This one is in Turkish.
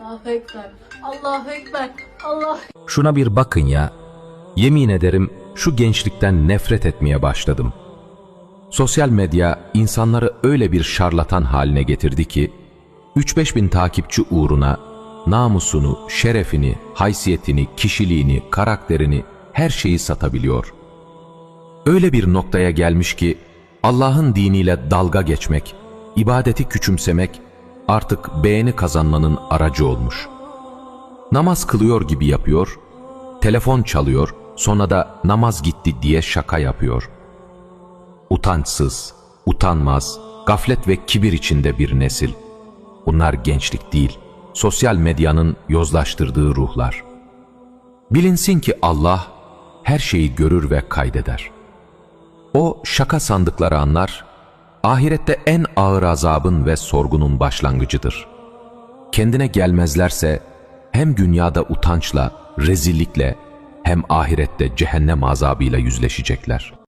Allahu Ekber. Allahu Ekber. Allah. Şuna bir bakın ya. Yemin ederim şu gençlikten nefret etmeye başladım. Sosyal medya insanları öyle bir şarlatan haline getirdi ki 3-5 bin takipçi uğruna namusunu, şerefini, haysiyetini, kişiliğini, karakterini, her şeyi satabiliyor. Öyle bir noktaya gelmiş ki Allah'ın diniyle dalga geçmek, ibadeti küçümsemek artık beğeni kazanmanın aracı olmuş. Namaz kılıyor gibi yapıyor, telefon çalıyor, sonra da namaz gitti diye şaka yapıyor. Utançsız, utanmaz, gaflet ve kibir içinde bir nesil. Bunlar gençlik değil, sosyal medyanın yozlaştırdığı ruhlar. Bilinsin ki Allah her şeyi görür ve kaydeder. O şaka sandıkları anlar, ahirette en ağır azabın ve sorgunun başlangıcıdır. Kendine gelmezlerse hem dünyada utançla, rezillikle hem ahirette cehennem azabıyla yüzleşecekler.